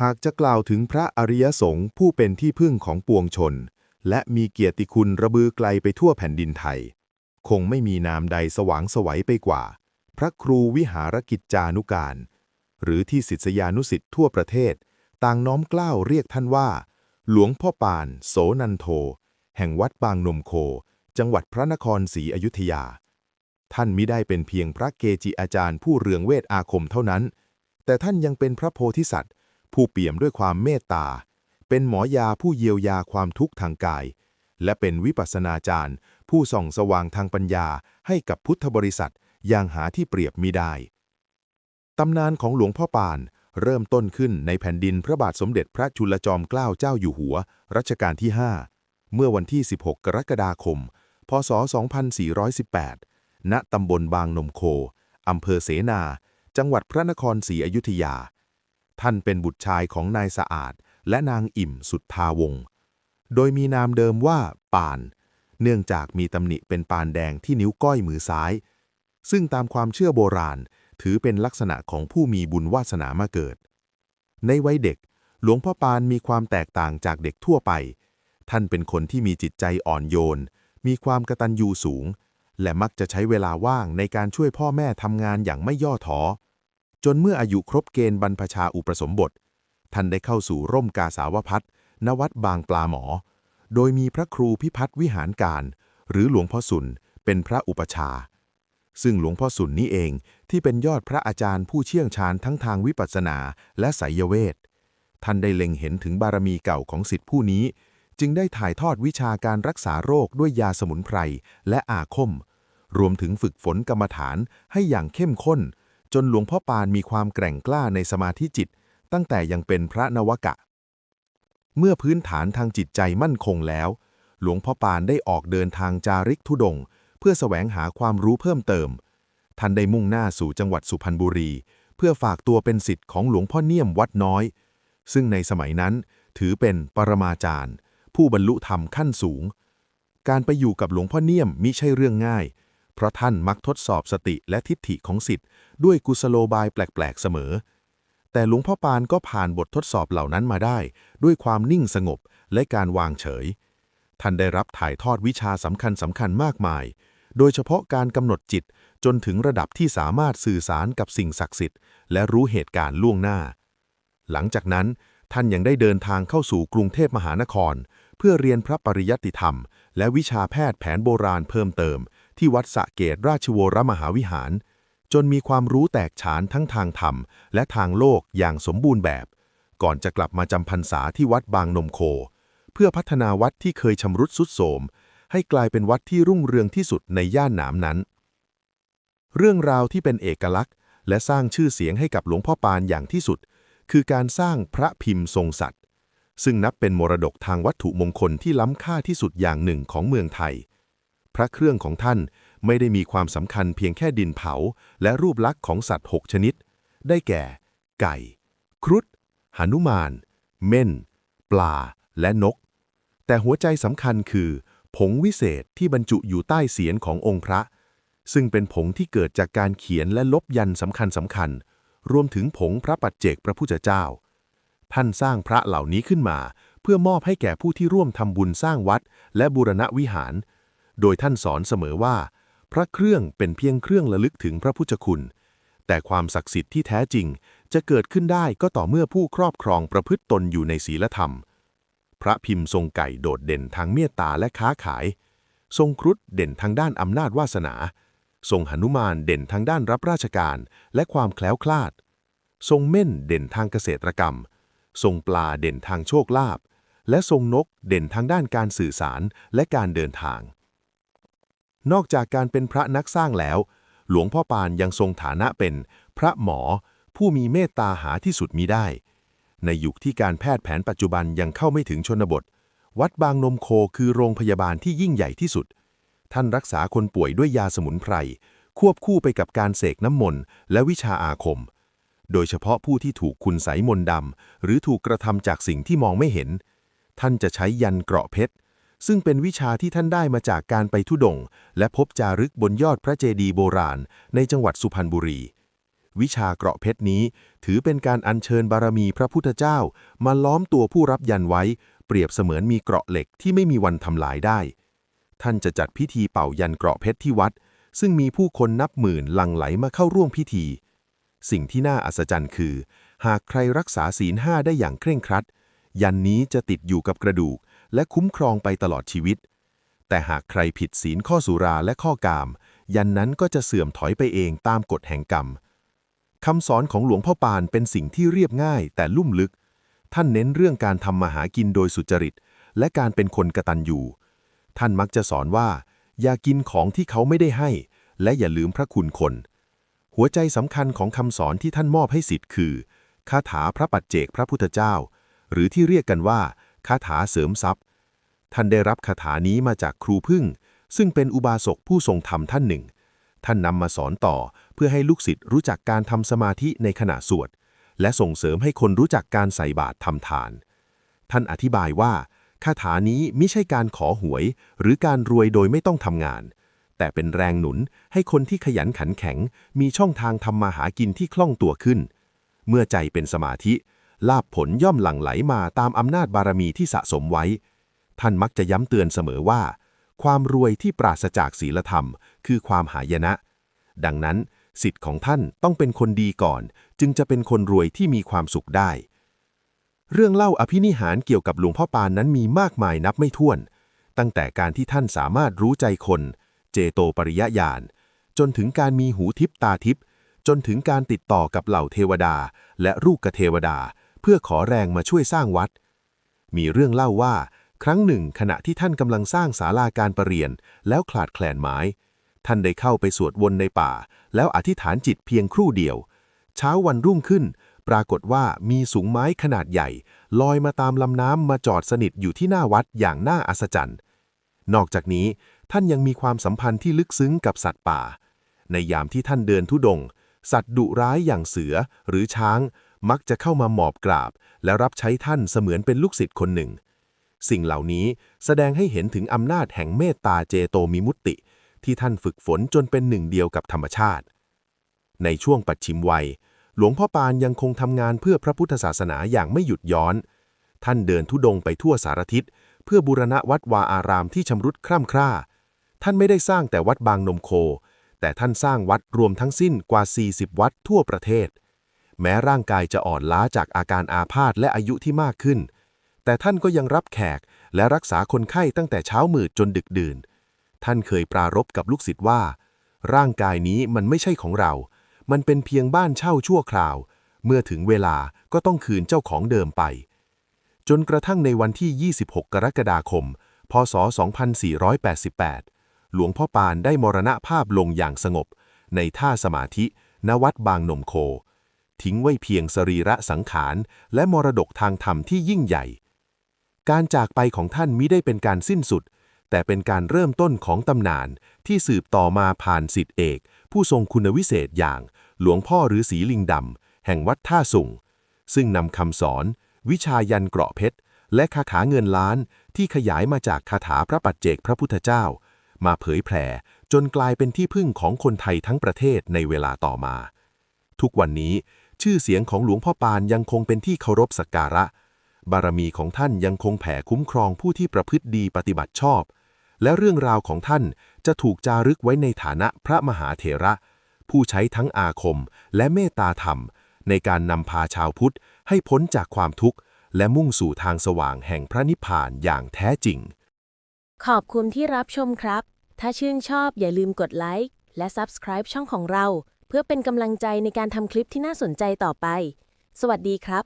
หากจะกล่าวถึงพระอริยสงฆ์ผู้เป็นที่พึ่งของปวงชน และมีเกียรติคุณระบือไกลไปทั่วแผ่นดินไทย คงไม่มีนามใดสว่างสวัยไปกว่า พระครูวิหารกิจจานุการ หรือที่ศิษยานุสิ์ทั่วประเทศ ต่างน้อมกล้าวเรียกท่านว่า หลวงพ่อปาน โสนันโท แห่งวัดบางนมโค จังหวัดพระนครศรีอยุธยา ท่านมิได้เป็นเพียงพระเกจิอาจารย์ผู้เรืองเวทอาคมเท่านั้น แต่ท่านยังเป็นพระโพธิสัตว์ ผู้เปี่ยมด้วยความเมตตา เป็นหมอยาผู้เยียวยาความทุกข์ทางกาย และเป็นวิปัสนาจารย์ ผู้ส่องสว่างทางปัญญาให้กับพุทธบริษัทอย่างหาที่เปรียบมิได้ ตำนานของหลวงพ่อปานเริ่มต้นขึ้นในแผ่นดินพระบาทสมเด็จพระจุลจอมเกล้าเจ้าอยู่หัว รัชกาลที่ 5 เมื่อวันที่ 16 กรกฎาคม พศ 2418 ณ ตำบลบางนมโค อำเภอเสนา จังหวัดพระนครศรีอยุธยา ท่านเป็นบุตรชายของนายสะอาด และนางอิ่มสุทธาวง โดยมีนามเดิมว่าปาน เนื่องจากมีตำหนิเป็นปานแดงที่นิ้วก้อยมือซ้าย ซึ่งตามความเชื่อโบราณ ถือเป็นลักษณะของผู้มีบุญวาสนามาเกิด ในวัยเด็ก หลวงพ่อปานมีความแตกต่างจากเด็กทั่วไป ท่านเป็นคนที่มีจิตใจอ่อนโยน มีความกระตัญญูสูง และมักจะใช้เวลาว่างในการช่วยพ่อแม่ทำงานอย่างไม่ย่อท้อ จนเมื่ออายุครบเกณฑ์บรรพชาอุปสมบท ท่านได้เข้าสู่ร่มกาสาวพัฒนวัดบางปลาหมอ โดยมีพระครูพิพัฒน์วิหารการ หรือหลวงพ่อสุนเป็นพระอุปชา ซึ่งหลวงพ่อสุนนี้เองที่เป็นยอดพระอาจารย์ผู้เชี่ยวชาญทั้งทางวิปัสสนาและไสยเวท ท่านได้เล็งเห็นถึงบารมีเก่าของสิทธิผู้นี้ จึงได้ถ่ายทอดวิชาการรักษาโรคด้วยยาสมุนไพรและอาคม รวมถึงฝึกฝนกรรมฐานให้อย่างเข้มข้น จนหลวงพ่อปานมีความแกร่งกล้าในสมาธิจิต ตั้งแต่ยังเป็นพระนวกะ เมื่อพื้นฐานทางจิตใจมั่นคงแล้ว หลวงพ่อปานได้ออกเดินทางจาริกธุดง เพื่อแสวงหาความรู้เพิ่มเติม ท่านได้มุ่งหน้าสู่จังหวัดสุพรรณบุรี เพื่อฝากตัวเป็นศิษย์ของหลวงพ่อเนียมวัดน้อย ซึ่งในสมัยนั้นถือเป็นปรมาจารย์ ผู้บรรลุธรรมขั้นสูง การไปอยู่กับหลวงพ่อเนียมมิใช่เรื่องง่าย เพราะท่านมักทดสอบสติและทิฏฐิของศิษย์ด้วยกุศโลบายแปลกๆเสมอ แต่หลวงพ่อปานก็ผ่านบททดสอบเหล่านั้นมาได้ ด้วยความนิ่งสงบและการวางเฉย ท่านได้รับถ่ายทอดวิชาสำคัญสำคัญมากมาย โดยเฉพาะการกำหนดจิตจนถึงระดับที่สามารถสื่อสารกับสิ่งศักดิ์สิทธิ์และรู้เหตุการณ์ล่วงหน้า หลังจากนั้นท่านยังได้เดินทางเข้าสู่กรุงเทพมหานคร เพื่อเรียนพระปริยัติธรรม และวิชาแพทย์แผนโบราณเพิ่มเติม ที่วัดสะเกตราชวรมหาวิหาร จนมีความรู้แตกฉานทั้งทางธรรม และทางโลกอย่างสมบูรณ์แบบ ก่อนจะกลับมาจำพรรษาที่วัดบางนมโค เพื่อพัฒนาวัดที่เคยชำรุดทรุดโทรมให้กลายเป็นวัดที่รุ่งเรืองที่สุดในย่านหนามนั้น เรื่องราวที่เป็นเอกลักษณ์ และสร้างชื่อเสียงให้กับหลวงพ่อปานอย่างที่สุด คือการสร้างพระพิมพ์ทรงสัตว์ซึ่งนับเป็นมรดกทางวัตถุมงคลที่ล้ำค่าที่สุดอย่างหนึ่งของเมืองไทย พระเครื่องของท่านไม่ได้มีความสำคัญเพียงแค่ดินเผา และรูปลักษณ์ของสัตว์หกชนิด ได้แก่ ไก่ ครุฑหนุมาน เม่น ปลา และนก แต่หัวใจสำคัญคือ ผงวิเศษที่บรรจุอยู่ใต้เสียนขององค์พระ ซึ่งเป็นผงที่เกิดจากการเขียนและลบยันสำคัญสำคัญ รวมถึงผงพระปัจเจกพระพุทธเจ้า ท่านสร้างพระเหล่านี้ขึ้นมา เพื่อมอบให้แก่ผู้ที่ร่วมทำบุญสร้างวัด และบูรณะวิหาร โดยท่านสอนเสมอว่า พระเครื่องเป็นเพียงเครื่องระลึกถึงพระพุทธคุณ แต่ความศักดิ์สิทธิ์ที่แท้จริง จะเกิดขึ้นได้ก็ต่อเมื่อผู้ครอบครองประพฤติตนอยู่ในศีลธรรม พระพิมพ์ทรงไก่โดดเด่นทางเมตตาและค้าขาย ทรงครุฑเด่นทางด้านอำนาจวาสนา ทรงหนุมานเด่นทางด้านรับราชการ และความแคล้วคลาด ทรงเม่นเด่นทางเกษตรกรรม ทรงปลาเด่นทางโชคลาภและทรงนกเด่นทางด้านการสื่อสารและการเดินทาง นอกจากการเป็นพระนักสร้างแล้ว หลวงพ่อปานยังทรงฐานะเป็น พระหมอ ผู้มีเมตตาหาที่สุดมีได้ ในยุคที่การแพทย์แผนปัจจุบันยังเข้าไม่ถึงชนบท วัดบางนมโคคือโรงพยาบาลที่ยิ่งใหญ่ที่สุด ท่านรักษาคนป่วยด้วยยาสมุนไพร ควบคู่ไปกับการเสกน้ำมนต์และวิชาอาคม โดยเฉพาะผู้ที่ถูกคุณไสยมนดำหรือถูกกระทำจากสิ่งที่มองไม่เห็น ท่านจะใช้ยันเกราะเพชร ซึ่งเป็นวิชาที่ท่านได้มาจากการไปทุดง และพบจารึกบนยอดพระเจดีย์โบราณ ในจังหวัดสุพรรณบุรี วิชาเกราะเพชรนี้ ถือเป็นการอัญเชิญบารมีพระพุทธเจ้า มาล้อมตัวผู้รับยันไว้ เปรียบเสมือนมีเกราะเหล็กที่ไม่มีวันทำลายได้ ท่านจะจัดพิธีเป่ายันเกราะเพชรที่วัด ซึ่งมีผู้คนนับหมื่นหลั่งไหลมาเข้าร่วมพิธี สิ่งที่น่าอัศจรรย์คือ หากใครรักษาศีลห้าได้อย่างเคร่งครัด ยันนี้จะติดอยู่กับกระดูก และคุ้มครองไปตลอดชีวิต แต่หากใครผิดศีลข้อสุราและข้อกาม ยันนั้นก็จะเสื่อมถอยไปเองตามกฎแห่งกรรมคำสอนของหลวงพ่อปานเป็นสิ่งที่เรียบง่ายแต่ลุ่มลึก ท่านเน้นเรื่องการทำมาหากินโดยสุจริต และการเป็นคนกตัญญูท่านมักจะสอนว่า อย่ากินของที่เขาไม่ได้ให้ และอย่าลืมพระคุณคน หัวใจสำคัญของคำสอนที่ท่านมอบให้สิทธิ์คือคาถาพระปัจเจกพระพุทธเจ้า หรือที่เรียกกันว่า คาถาเสริมทรัพย์ ท่านได้รับคาถานี้มาจากครูพึ่ง ซึ่งเป็นอุบาสกผู้ทรงธรรมท่านหนึ่ง ท่านนำมาสอนต่อเพื่อให้ลูกศิษย์รู้จักการทำสมาธิในขณะสวด และส่งเสริมให้คนรู้จักการใส่บาตรทำทาน ท่านอธิบายว่าคาถานี้ไม่ใช่การขอหวย หรือการรวยโดยไม่ต้องทำงาน แต่เป็นแรงหนุนให้คนที่ขยันขันแข็ง มีช่องทางทำมาหากินที่คล่องตัวขึ้น เมื่อใจเป็นสมาธิ ลาบผลย่อมหลั่งไหลมาตามอำนาจบารมีที่สะสมไว้ ท่านมักจะย้ำเตือนเสมอว่า ความรวยที่ปราศจากศีลธรรม คือความหายนะ ดังนั้น สิทธิ์ของท่านต้องเป็นคนดีก่อน จึงจะเป็นคนรวยที่มีความสุขได้ เรื่องเล่าอภินิหารเกี่ยวกับหลวงพ่อปานนั้นมีมากมายนับไม่ถ้วน ตั้งแต่การที่ท่านสามารถรู้ใจคน เจโตปริยญาณจนถึงการมีหูทิพตาทิพจนถึงการติดต่อกับเหล่าเทวดาและรูปกเทวดา เพื่อขอแรงมาช่วยสร้างวัด มีเรื่องเล่าว่า ครั้งหนึ่งขณะที่ท่านกำลังสร้างศาลาการประเรียน แล้วขาดแคลนไม้ ท่านได้เข้าไปสวดวนในป่า แล้วอธิษฐานจิตเพียงครู่เดียว เช้าวันรุ่งขึ้น ปรากฏว่ามีสูงไม้ขนาดใหญ่ ลอยมาตามลำน้ำมาจอดสนิทอยู่ที่หน้าวัดอย่างน่าอัศจรรย์ นอกจากนี้ท่านยังมีความสัมพันธ์ที่ลึกซึ้งกับสัตว์ป่า ในยามที่ท่านเดินทุดง สัตว์ดุร้ายอย่างเสือหรือช้าง มักจะเข้ามาหมอบกราบ และรับใช้ท่านเสมือนเป็นลูกศิษย์คนหนึ่ง สิ่งเหล่านี้แสดงให้เห็นถึงอำนาจแห่งเมตตาเจโตมิมุตติ ที่ท่านฝึกฝนจนเป็นหนึ่งเดียวกับธรรมชาติ ในช่วงปัจฉิมวัย หลวงพ่อปานยังคงทำงานเพื่อพระพุทธศาสนาอย่างไม่หยุดย้อน ท่านเดินทุดงค์ไปทั่วสารทิศ เพื่อบูรณะวัดวาอารามที่ชำรุดคร่ำคร่า ท่านไม่ได้สร้างแต่วัดบางนมโคแต่ท่านสร้างวัดรวมทั้งสิ้นกว่า 40 วัดทั่วประเทศ แม้ร่างกายจะอ่อนล้าจากอาการอาพาธและอายุที่มากขึ้น แต่ท่านก็ยังรับแขกและรักษาคนไข้ตั้งแต่เช้ามืดจนดึกดื่น ท่านเคยปรารภกับลูกศิษย์ว่า ร่างกายนี้มันไม่ใช่ของเรา มันเป็นเพียงบ้านเช่าชั่วคราว เมื่อถึงเวลาก็ต้องคืนเจ้าของเดิมไป จนกระทั่งในวันที่ 26 กรกฎาคม พศ 2488 หลวงพ่อปานได้มรณภาพลงอย่างสงบ ในท่าสมาธิณวัดบางนมโค ทิ้งไว้เพียงสรีระสังขาร และมรดกทางธรรมที่ยิ่งใหญ่ การจากไปของท่านมิได้เป็นการสิ้นสุด แต่เป็นการเริ่มต้นของตำนานที่สืบต่อมาผ่านสิทธิเอก ผู้ทรงคุณวิเศษอย่าง หลวงพ่อฤาษีลิงดำแห่งวัดท่าสุงซึ่งนำคำสอน วิชายันเกราะเพชร และคาถาเงินล้านที่ขยายมาจากคาถาพระปัจเจกพระพุทธเจ้า มาเผยแผ่จนกลายเป็นที่พึ่งของคนไทยทั้งประเทศในเวลาต่อมา ทุกวันนี้ ชื่อเสียงของหลวงพ่อปานยังคงเป็นที่เคารพสักการะ บารมีของท่านยังคงแผ่คุ้มครองผู้ที่ประพฤติดีปฏิบัติชอบ และเรื่องราวของท่านจะถูกจารึกไว้ในฐานะพระมหาเถระ ผู้ใช้ทั้งอาคมและเมตตาธรรม ในการนำพาชาวพุทธให้พ้นจากความทุกข์ และมุ่งสู่ทางสว่างแห่งพระนิพพานอย่างแท้จริง ขอบคุณที่รับชมครับ ถ้าชื่นชอบอย่าลืมกดไลค์และ Subscribe ช่องของเรา เพื่อเป็นกำลังใจในการทำคลิปที่น่าสนใจต่อไป สวัสดีครับ